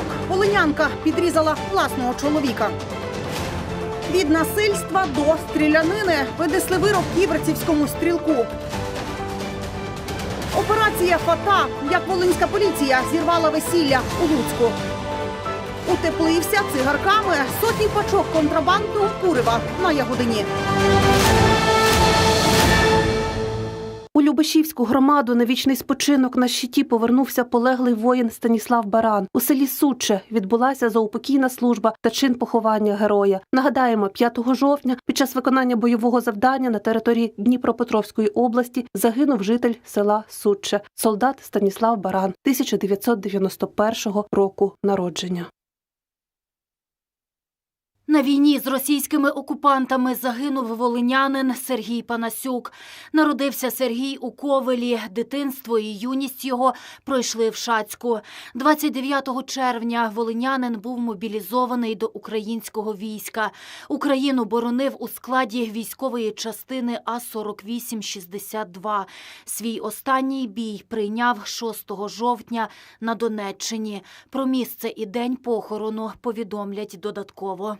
один. Волинянка підрізала власного чоловіка. Від насильства до стрілянини винесли вирок ківерцівському стрілку. Операція Фата, як волинська поліція зірвала весілля у Луцьку. Утеплився цигарками сотні пачок контрабандного курива на Ягодині. Любешівську громаду на вічний спочинок на щиті повернувся полеглий воїн Станіслав Баран. У селі Суче відбулася заупокійна служба та чин поховання героя. Нагадаємо, 5 жовтня під час виконання бойового завдання на території Дніпропетровської області загинув житель села Суче, солдат Станіслав Баран 1991 року народження. На війні з російськими окупантами загинув волинянин Сергій Панасюк. Народився Сергій у Ковелі. Дитинство і юність його пройшли в Шацьку. 29 червня волинянин був мобілізований до українського війська. Україну боронив у складі військової частини А-4862. Свій останній бій прийняв 6 жовтня на Донеччині. Про місце і день похорону повідомлять додатково.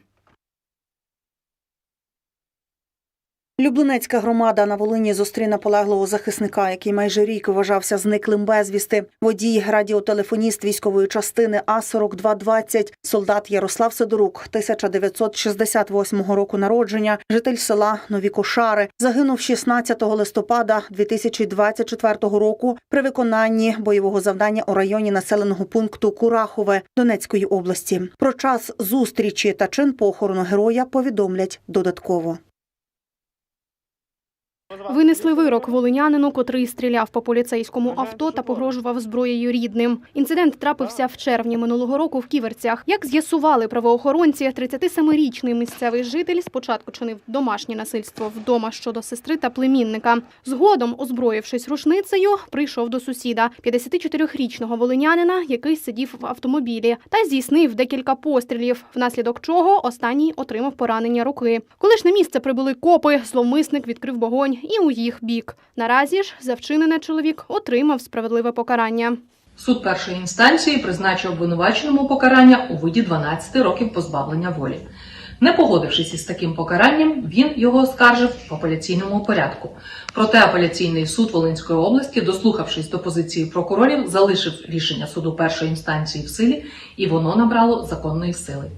Люблинецька громада на Волині зустріне полеглого захисника, який майже рік вважався зниклим безвісти. Водій, радіотелефоніст військової частини А-4220, солдат Ярослав Сидорук, 1968 року народження, житель села Нові Кошари, загинув 16 листопада 2024 року при виконанні бойового завдання у районі населеного пункту Курахове Донецької області. Про час зустрічі та чин похорону героя повідомлять додатково. Винесли вирок волинянину, котрий стріляв по поліцейському авто та погрожував зброєю рідним. Інцидент трапився в червні минулого року в Ківерцях. Як з'ясували правоохоронці, 37-річний місцевий житель спочатку чинив домашнє насильство вдома щодо сестри та племінника. Згодом, озброївшись рушницею, прийшов до сусіда, 54-річного волинянина, який сидів в автомобілі, та здійснив декілька пострілів, внаслідок чого останній отримав поранення руки. Коли ж на місце прибули копи, зловмисник відкрив вогонь і у їх бік. Наразі ж за вчинене чоловік отримав справедливе покарання. Суд першої інстанції призначив обвинуваченому покарання у виді 12 років позбавлення волі. Не погодившись із таким покаранням, він його оскаржив в апеляційному порядку. Проте апеляційний суд Волинської області, дослухавшись до позиції прокурорів, залишив рішення суду першої інстанції в силі, і воно набрало законної сили.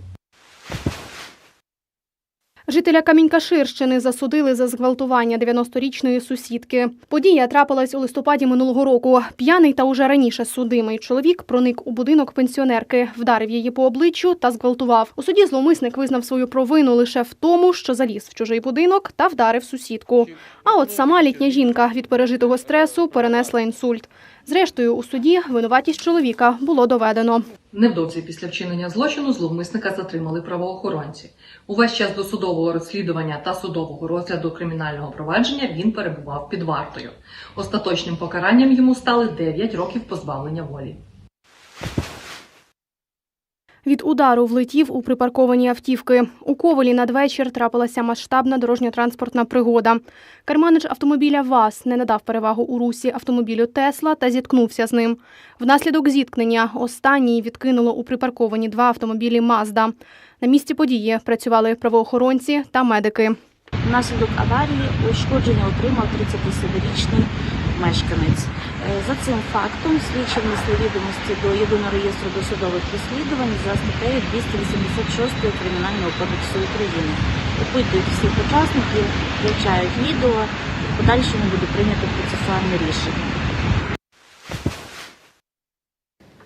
Жителя Камінька-Ширщини засудили за зґвалтування 90-річної сусідки. Подія трапилась у листопаді минулого року. П'яний та уже раніше судимий чоловік проник у будинок пенсіонерки, вдарив її по обличчю та зґвалтував. У суді зловмисник визнав свою провину лише в тому, що заліз в чужий будинок та вдарив сусідку. А от сама літня жінка від пережитого стресу перенесла інсульт. Зрештою, у суді винуватість чоловіка було доведено. Невдовзі після вчинення злочину зловмисника затримали правоохоронці. Увесь час досудового розслідування та судового розгляду кримінального провадження він перебував під вартою. Остаточним покаранням йому стали 9 років позбавлення волі. Від удару влетів у припарковані автівки. У Ковелі надвечір трапилася масштабна дорожньо-транспортна пригода. Керманич автомобіля ВАЗ не надав перевагу у русі автомобілю Тесла та зіткнувся з ним. Внаслідок зіткнення останній відкинуло у припарковані два автомобілі Мазда. На місці події працювали правоохоронці та медики. Внаслідок аварії ушкодження отримав 37-річний мешканець. Е, За цим фактом слідчі внесли відомості до єдиного реєстру досудових розслідувань за статтею 286 Кримінального кодексу України. Опитують всіх учасників, вивчають відео, в подальшому буде прийнято процесуальне рішення.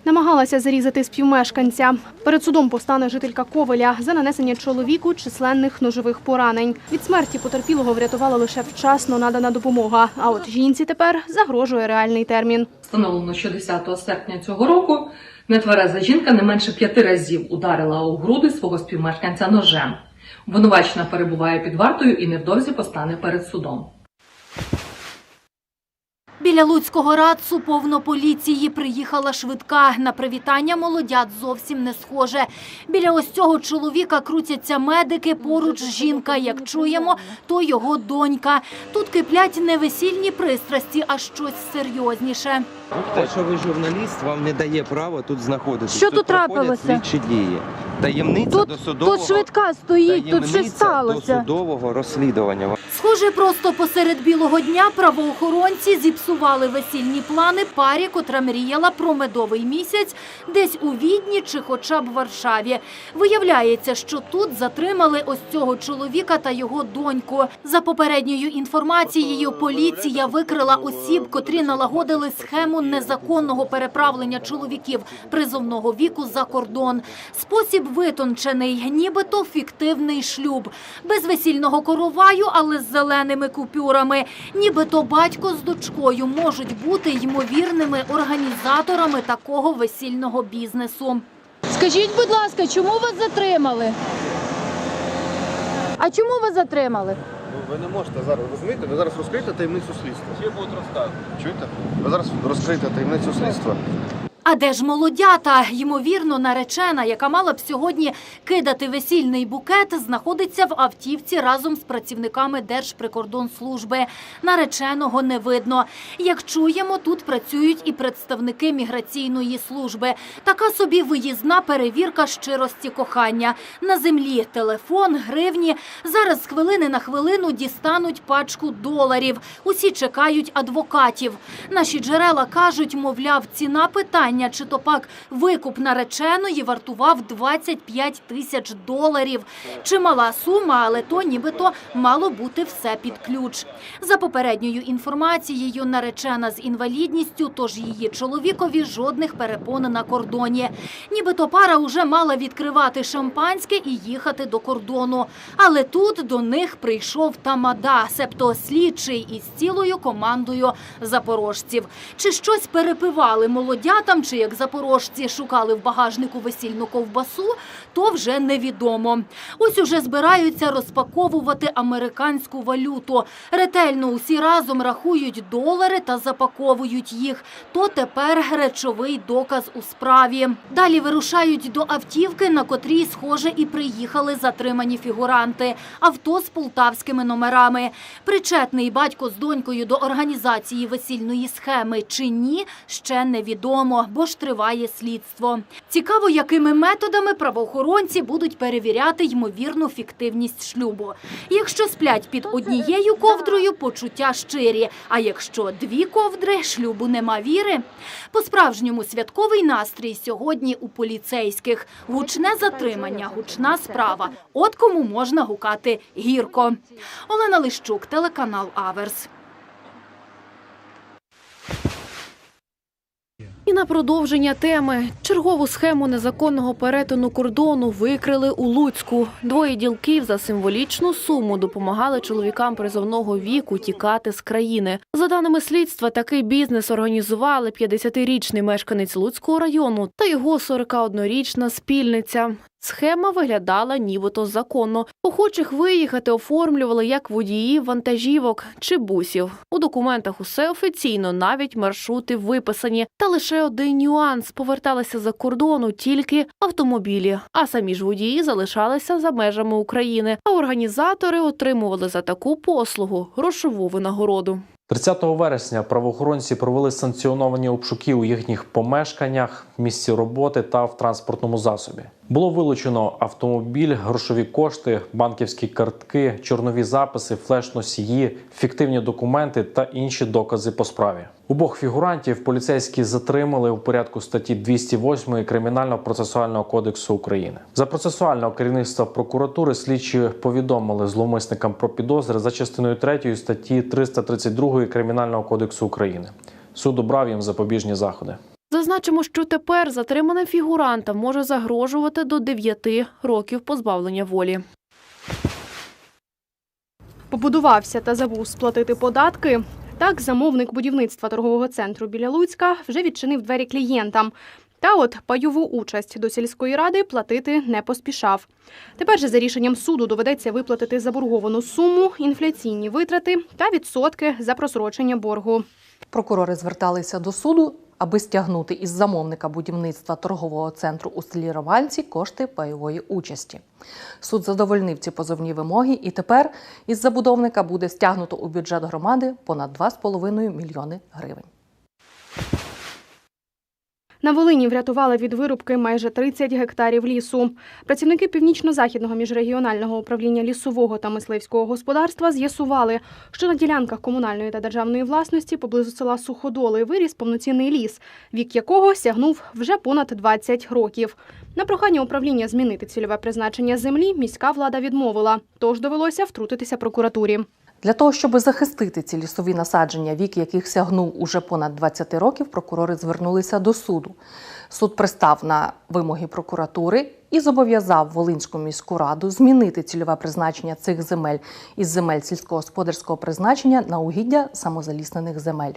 Намагалася зарізати співмешканця. Перед судом постане жителька Ковеля за нанесення чоловіку численних ножових поранень. Від смерті потерпілого врятувала лише вчасно надана допомога. А от жінці тепер загрожує реальний термін. Встановлено, що 10 серпня цього року нетвереза жінка не менше п'яти разів ударила у груди свого співмешканця ножем. Обвинувачена перебуває під вартою і невдовзі постане перед судом. Біля Луцького радцу повно поліції приїхала швидка. На привітання молодят зовсім не схоже. Біля ось цього чоловіка крутяться медики, поруч жінка. Як чуємо, то його донька. Тут киплять не весільні пристрасті, а щось серйозніше. Те, що ви журналіст, вам не дає права тут знаходитися. Що тут проходять трапилося? слідчі дії. Таємниця Тут- до судового, Тут швидка стоїть, тут таємниця сталося. до судового розслідування. Схоже, просто посеред білого дня правоохоронці зіпсували весільні плани парі, котра мріяла про медовий місяць десь у Відні чи хоча б Варшаві. Виявляється, що тут затримали ось цього чоловіка та його доньку. За попередньою інформацією, поліція викрила осіб, котрі налагодили схему незаконного переправлення чоловіків призовного віку за кордон. Спосіб витончений, нібито фіктивний шлюб. Без весільного короваю, але з зеленими купюрами. Нібито батько з дочкою можуть бути ймовірними організаторами такого весільного бізнесу. Скажіть, будь ласка, чому вас затримали? А чому вас затримали? Ну, ви не можете зараз розумієте, ви зараз розкриєте таємницю слідства. Всі будуть розказувати. Чуєте? Ви зараз розкриєте таємницю слідства. А де ж молодята? Ймовірно, наречена, яка мала б сьогодні кидати весільний букет, знаходиться в автівці разом з працівниками Держприкордонслужби. Нареченого не видно. Як чуємо, тут працюють і представники міграційної служби. Така собі виїзна перевірка щирості кохання. На землі телефон, гривні. Зараз з хвилини на хвилину дістануть пачку доларів. Усі чекають адвокатів. Наші джерела кажуть, мовляв, ціна питання, чи то пак викуп нареченої вартував 25 тисяч доларів. Чимала сума, але то нібито мало бути все під ключ. За попередньою інформацією, наречена з інвалідністю, тож її чоловікові жодних перепон на кордоні. Нібито пара уже мала відкривати шампанське і їхати до кордону. Але тут до них прийшов тамада, себто слідчий із цілою командою запорожців. Чи щось перепивали молодятам, чи як запорожці шукали в багажнику весільну ковбасу, то вже невідомо. Ось уже збираються розпаковувати американську валюту. Ретельно усі разом рахують долари та запаковують їх. То тепер речовий доказ у справі. Далі вирушають до автівки, на котрій, схоже, і приїхали затримані фігуранти. Авто з полтавськими номерами. Причетний батько з донькою до організації весільної схеми чи ні, ще невідомо, бо ж триває слідство. Цікаво, якими методами правоохоронці будуть перевіряти ймовірну фіктивність шлюбу. Якщо сплять під однією ковдрою, почуття щирі. А якщо дві ковдри, шлюбу нема віри. По-справжньому святковий настрій сьогодні у поліцейських. Гучне затримання, гучна справа. От кому можна гукати гірко. Олена Лищук, телеканал Аверс. На продовження теми чергову схему незаконного перетину кордону викрили у Луцьку. Двоє ділків за символічну суму допомагали чоловікам призовного віку тікати з країни. За даними слідства, такий бізнес організували 50-річний мешканець Луцького району та його 41-річна спільниця. Схема виглядала нібито законно. Охочих виїхати оформлювали як водії вантажівок чи бусів. У документах усе офіційно, навіть маршрути виписані. Та лише один нюанс поверталися за кордону тільки автомобілі, а самі ж водії залишалися за межами України. А організатори отримували за таку послугу грошову винагороду. 30 вересня правоохоронці провели санкціоновані обшуки у їхніх помешканнях, місці роботи та в транспортному засобі. Було вилучено автомобіль, грошові кошти, банківські картки, чорнові записи, флеш-носії, фіктивні документи та інші докази по справі. Обох фігурантів поліцейські затримали у порядку статті 208 Кримінально-процесуального кодексу України. За процесуального керівництва прокуратури слідчі повідомили зловмисникам про підозри за частиною 3 статті 332 Кримінального кодексу України. Суд обрав їм запобіжні заходи. Зазначимо, що тепер затриманим фігурантам може загрожувати до 9 років позбавлення волі. Побудувався та забув сплатити податки. Так, замовник будівництва торгового центру біля Луцька вже відчинив двері клієнтам. Та от пайову участь до сільської ради платити не поспішав. Тепер же за рішенням суду доведеться виплатити заборговану суму, інфляційні витрати та відсотки за просрочення боргу. Прокурори зверталися до суду, аби стягнути із замовника будівництва торгового центру у селі Романці кошти пайової участі. Суд задовольнив ці позовні вимоги, і тепер із забудовника буде стягнуто у бюджет громади понад 2,5 мільйони гривень. На Волині врятували від вирубки майже 30 гектарів лісу. Працівники північно-західного міжрегіонального управління лісового та мисливського господарства з'ясували, що на ділянках комунальної та державної власності поблизу села Суходоли виріс повноцінний ліс, вік якого сягнув вже понад 20 років. На прохання управління змінити цільове призначення землі міська влада відмовила, тож довелося втрутитися прокуратурі. Для того, щоб захистити ці лісові насадження, вік яких сягнув уже понад 20 років, прокурори звернулися до суду. Суд пристав на вимоги прокуратури і зобов'язав Волинську міську раду змінити цільове призначення цих земель із земель сільськогосподарського призначення на угіддя самозаліснених земель.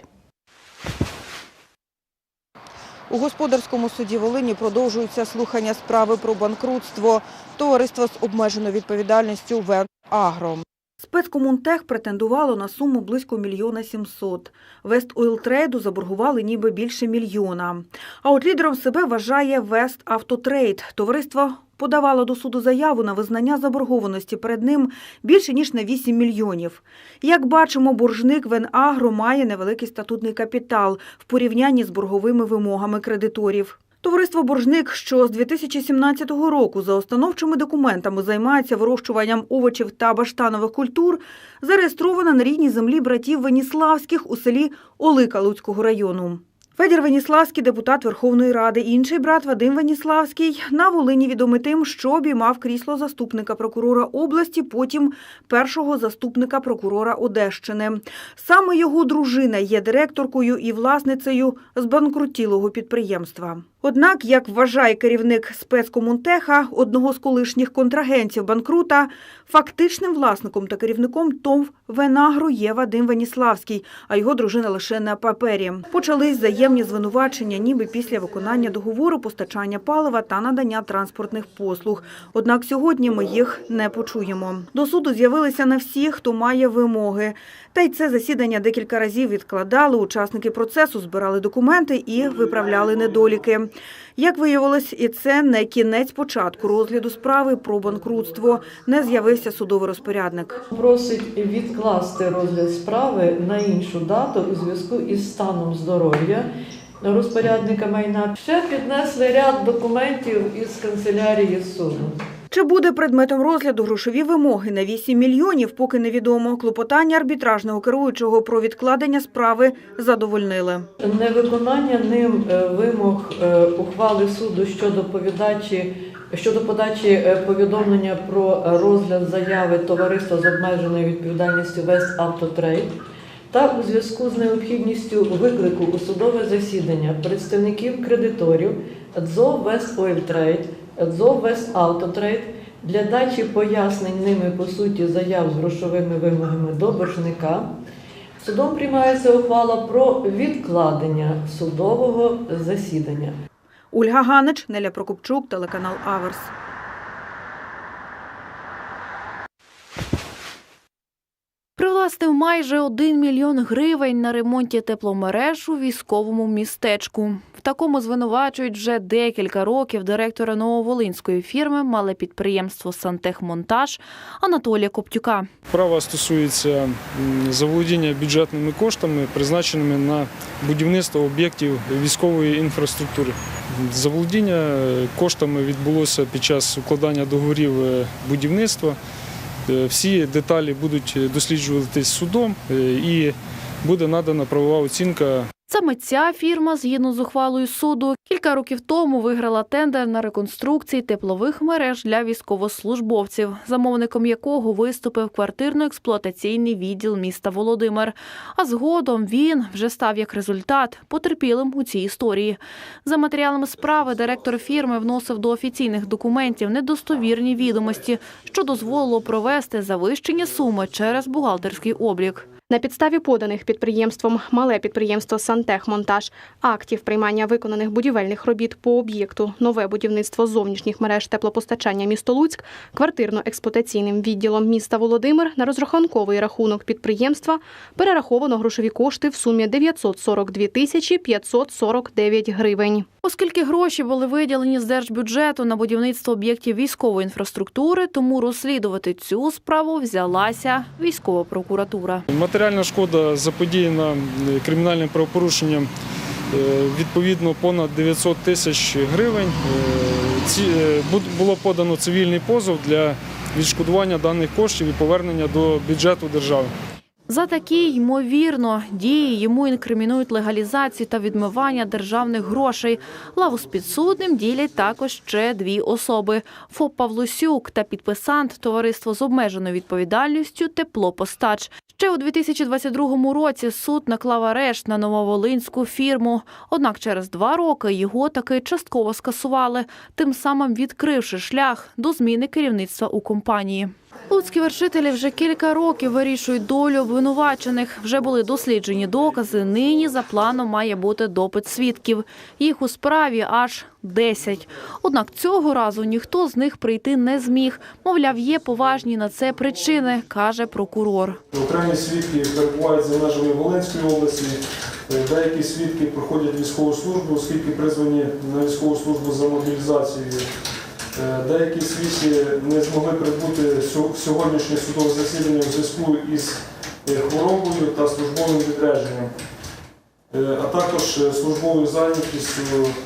У господарському суді Волині продовжуються слухання справи про банкрутство товариства з обмеженою відповідальністю ВЕН Агро. Спецкомунтех претендувало на суму близько мільйона сімсот. Вест Ойл заборгували ніби більше мільйона. А от лідером себе вважає Вест Автотрейд. Товариство подавало до суду заяву на визнання заборгованості перед ним більше ніж на 8 мільйонів. Як бачимо, боржник Венагро має невеликий статутний капітал в порівнянні з борговими вимогами кредиторів. Товариство Боржник, що з 2017 року за установчими документами займається вирощуванням овочів та баштанових культур, зареєстроване на рідній землі братів Веніславських у селі Олика Луцького району. Федір Веніславський – депутат Верховної Ради. Інший брат Вадим Веніславський на Волині відомий тим, що обіймав крісло заступника прокурора області, потім першого заступника прокурора Одещини. Саме його дружина є директоркою і власницею збанкрутілого підприємства. Однак, як вважає керівник спецкомунтеха, одного з колишніх контрагентів банкрута, фактичним власником та керівником ТОВ «Венагро» є Вадим Веніславський, а його дружина лише на папері. Почались взаємні звинувачення, ніби після виконання договору постачання палива та надання транспортних послуг. Однак сьогодні ми їх не почуємо. До суду з'явилися не всі, хто має вимоги. Та й це засідання декілька разів відкладали. Учасники процесу збирали документи і виправляли недоліки. Як виявилось, і це не кінець початку розгляду справи про банкрутство. Не з'явився судовий розпорядник. Просить відкласти розгляд справи на іншу дату у зв'язку із станом здоров'я розпорядника майна. Ще піднесли ряд документів із канцелярії суду. Чи буде предметом розгляду грошові вимоги на 8 мільйонів, поки невідомо. Клопотання арбітражного керуючого про відкладення справи задовольнили. Невиконання ним е, вимог е, ухвали суду щодо повідачі щодо подачі е, повідомлення про розгляд заяви товариства з обмеженою відповідальністю Вест Автотрейд та у зв'язку з необхідністю виклику у судове засідання представників кредиторів ДЗО Вест Ойл ДЗО Вест Автотрейд для дачі пояснень ними по суті заяв з грошовими вимогами до боржника. Судом приймається ухвала про відкладення судового засідання. Ольга Ганич, Неля Прокопчук, телеканал Аверс. Привластив майже 1 мільйон гривень на ремонті тепломереж у військовому містечку. В такому звинувачують вже декілька років директора нововолинської фірми мале підприємство Сантехмонтаж Анатолія Коптюка. Справа стосується заволодіння бюджетними коштами, призначеними на будівництво об'єктів військової інфраструктури. Заволодіння е, коштами відбулося під час укладання договорів е, будівництва. Е, Всі деталі будуть досліджуватись судом е, і буде надана правова оцінка Саме ця фірма, згідно з ухвалою суду, кілька років тому виграла тендер на реконструкції теплових мереж для військовослужбовців, замовником якого виступив квартирно-експлуатаційний відділ міста Володимир. А згодом він вже став як результат потерпілим у цій історії. За матеріалами справи директор фірми вносив до офіційних документів недостовірні відомості, що дозволило провести завищення суми через бухгалтерський облік. На підставі поданих підприємством мале підприємство Сантехмонтаж актів приймання виконаних будівельних робіт по об'єкту нове будівництво зовнішніх мереж теплопостачання місто Луцьк квартирно-експлуатаційним відділом міста Володимир на розрахунковий рахунок підприємства перераховано грошові кошти в сумі 942 тисячі 549 гривень. Оскільки гроші були виділені з держбюджету на будівництво об'єктів військової інфраструктури, тому розслідувати цю справу взялася військова прокуратура. Матеріальна шкода заподіяна е, кримінальним правопорушенням е, відповідно понад 900 тисяч гривень. Е, Було подано цивільний позов для відшкодування даних коштів і повернення до бюджету держави. За такі, ймовірно, дії йому інкримінують легалізацію та відмивання державних грошей. Лаву з підсудним ділять також ще дві особи: ФОП Павлусюк та підписант товариство з обмеженою відповідальністю Теплопостач. Ще у 2022 році суд наклав арешт на нововолинську фірму. Однак через два роки його таки частково скасували, тим самим відкривши шлях до зміни керівництва у компанії. Луцькі вершителі вже кілька років вирішують долю обвинувачених. Вже були досліджені докази. Нині за планом має бути допит свідків. Їх у справі аж 10. Однак цього разу ніхто з них прийти не зміг. Мовляв, є поважні на це причини, каже прокурор. Окремі свідки перебувають за межами Волинської області. Е, Деякі свідки проходять військову службу, оскільки призвані на військову службу за мобілізацією. Е, Деякі свідки не змогли прибути в сьогоднішнє судове засідання у зв'язку із е, хворобою та службовим відрядженням. Е, А також службовою зайнятістю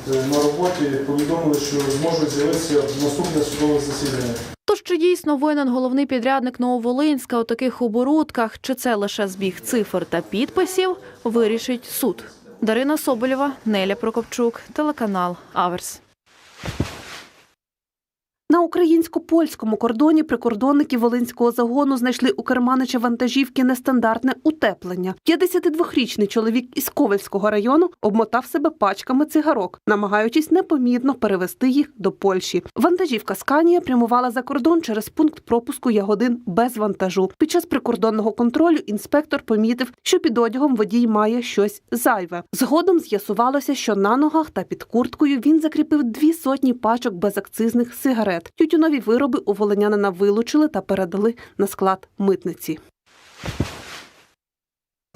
на роботі повідомили, що зможуть з'явитися в наступне судове засідання. То чи дійсно винен головний підрядник Нововолинська у таких оборудках, чи це лише збіг цифр та підписів, вирішить суд. Дарина Соболєва, Неля Прокопчук, телеканал Аверс. Українсько-польському кордоні прикордонники Волинського загону знайшли у керманича вантажівки нестандартне утеплення. 52-річний чоловік із Ковельського району обмотав себе пачками цигарок, намагаючись непомітно перевести їх до Польщі. Вантажівка Сканія прямувала за кордон через пункт пропуску Ягодин без вантажу. Під час прикордонного контролю інспектор помітив, що під одягом водій має щось зайве. Згодом з'ясувалося, що на ногах та під курткою він закріпив дві сотні пачок безакцизних сигарет. Тютюнові вироби у волинянина вилучили та передали на склад митниці.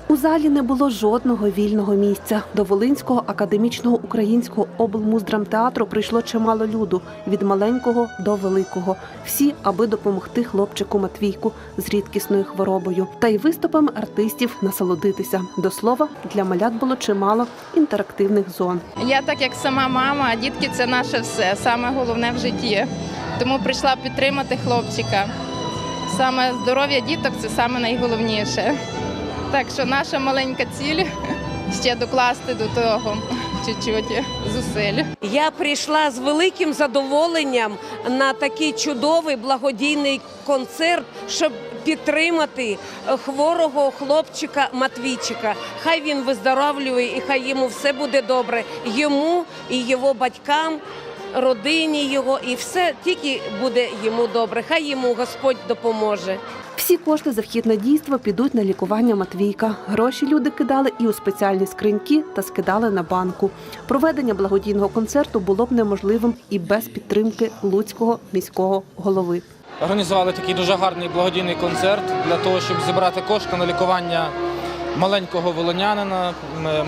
У залі не було жодного вільного місця. До Волинського академічного українського облмуздрамтеатру прийшло чимало люду від маленького до великого. Всі, аби допомогти хлопчику Матвійку з рідкісною хворобою, та й виступами артистів насолодитися. До слова, для малят було чимало інтерактивних зон. Я так як сама мама, дітки це наше все, саме головне в житті. Тому прийшла підтримати хлопчика. Саме здоров'я діток це саме найголовніше. Так що наша маленька ціль ще докласти до того чуть-чуть зусиль. Я прийшла з великим задоволенням на такий чудовий благодійний концерт, щоб підтримати хворого хлопчика Матвійчика. Хай він виздоровлює і хай йому все буде добре. Йому і його батькам, родині його, і все тільки буде йому добре. Хай йому Господь допоможе. Всі кошти за вхід на дійство підуть на лікування Матвійка. Гроші люди кидали і у спеціальні скриньки та скидали на банку. Проведення благодійного концерту було б неможливим і без підтримки Луцького міського голови. Організували такий дуже гарний благодійний концерт для того, щоб зібрати кошти на лікування маленького волонянина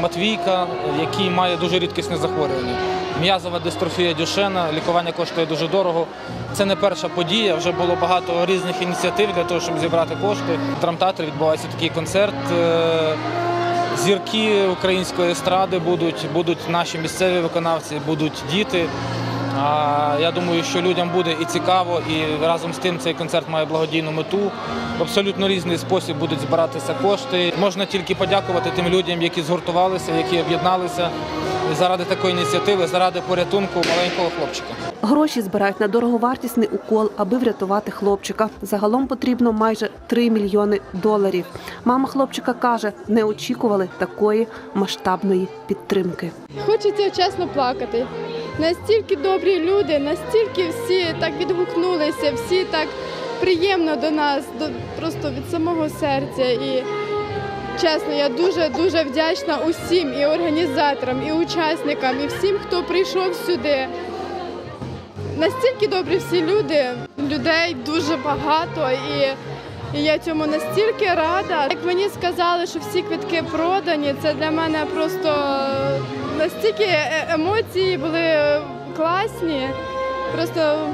Матвійка, який має дуже рідкісне захворювання. М'язова дистрофія Дюшена, лікування коштує дуже дорого. Це не перша подія, вже було багато різних ініціатив для того, щоб зібрати кошти. В драмтеатрі відбувається такий концерт. Е, Зірки української естради будуть, будуть наші місцеві виконавці, будуть діти. Я думаю, що людям буде і цікаво, і разом з тим цей концерт має благодійну мету. В абсолютно різний спосіб будуть збиратися кошти. Можна тільки подякувати тим людям, які згуртувалися, які об'єдналися заради такої ініціативи, заради порятунку маленького хлопчика. Гроші збирають на дороговартісний укол, аби врятувати хлопчика. Загалом потрібно майже 3 мільйони доларів. Мама хлопчика каже, не очікували такої масштабної підтримки. Хочеться чесно плакати. Настільки добрі люди, настільки всі так відгукнулися, всі так приємно до нас, до, просто від самого серця. І чесно, я дуже дуже вдячна усім і організаторам, і учасникам, і всім, хто прийшов сюди. Настільки добрі всі люди, людей дуже багато і. Я цьому настільки рада. Як мені сказали, що всі квитки продані, це для мене просто настільки е- емоції були класні. Просто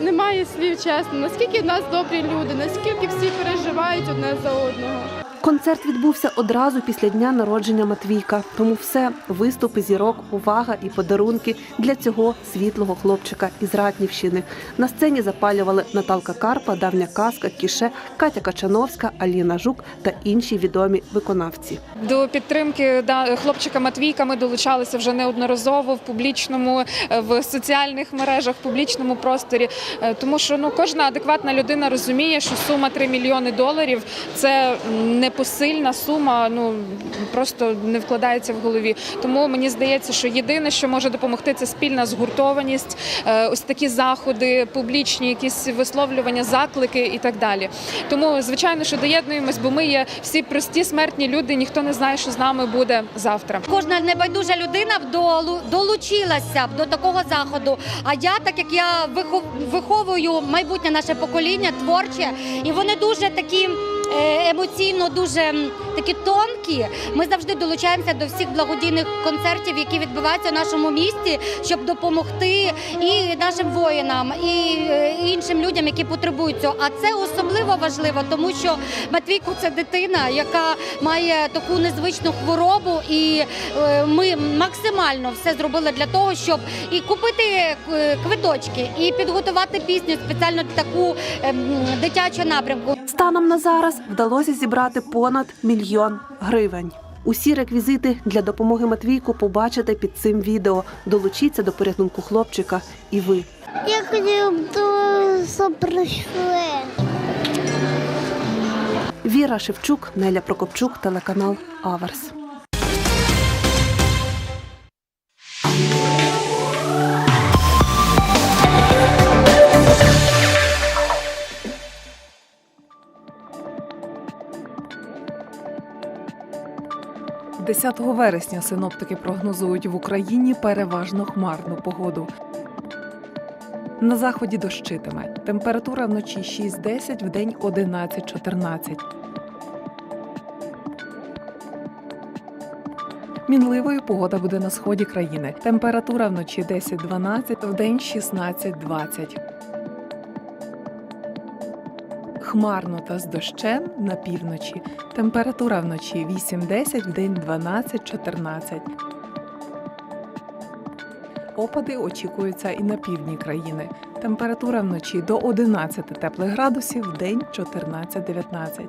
немає слів чесно. Наскільки в нас добрі люди, наскільки всі переживають одне за одного. Концерт відбувся одразу після дня народження Матвійка. Тому все виступи зірок, увага і подарунки для цього світлого хлопчика із Ратнівщини. На сцені запалювали Наталка Карпа, Давня Казка, Кіше, Катя Качановська, Аліна Жук та інші відомі виконавці. До підтримки хлопчика Матвійка ми долучалися вже неодноразово в публічному, е, в соціальних мережах, в публічному просторі. Е, Тому що ну кожна адекватна людина розуміє, що сума 3 мільйони доларів це м, непосильна сума. Ну просто не вкладається в голові. Тому мені здається, що єдине, що може допомогти, це спільна згуртованість, е, ось такі заходи, публічні, якісь висловлювання, заклики і так далі. Тому, звичайно, що доєднуємось, бо ми є всі прості смертні люди. Ніхто не знає, що з нами буде завтра. Кожна небайдужа людина долучилася до такого заходу. А я, так як я вихов- виховую майбутнє наше покоління, творче, і вони дуже такі. Е, Емоційно дуже такі тонкі. Ми завжди долучаємося до всіх благодійних концертів, які відбуваються в нашому місті, щоб допомогти і нашим воїнам, і е, іншим людям, які потребують цього. А це особливо важливо, тому що Матвійку це дитина, яка має таку незвичну хворобу, і е, ми максимально все зробили для того, щоб і купити е, квиточки, і підготувати пісню спеціально таку ем, дитячу напрямку. Станом на зараз вдалося зібрати понад мільйон гривень. Усі реквізити для допомоги Матвійку побачите під цим відео. Долучіться до порятунку хлопчика і ви. Я хотів, до прийшли. Віра Шевчук, Неля Прокопчук, телеканал Аверс. – 10 вересня синоптики прогнозують в Україні переважно хмарну погоду. На заході дощитиме. Температура вночі 6-10, вдень 11-14. Мінливою погода буде на сході країни. Температура вночі 10-12, вдень 16-20. Хмарно та з дощем на півночі. Температура вночі 8-10, вдень 12-14. Опади очікуються і на півдні країни. Температура вночі до 11 теплих градусів, вдень 14-19.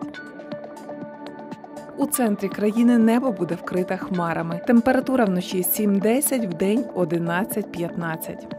У центрі країни небо буде вкрите хмарами. Температура вночі 7-10, вдень 11-15.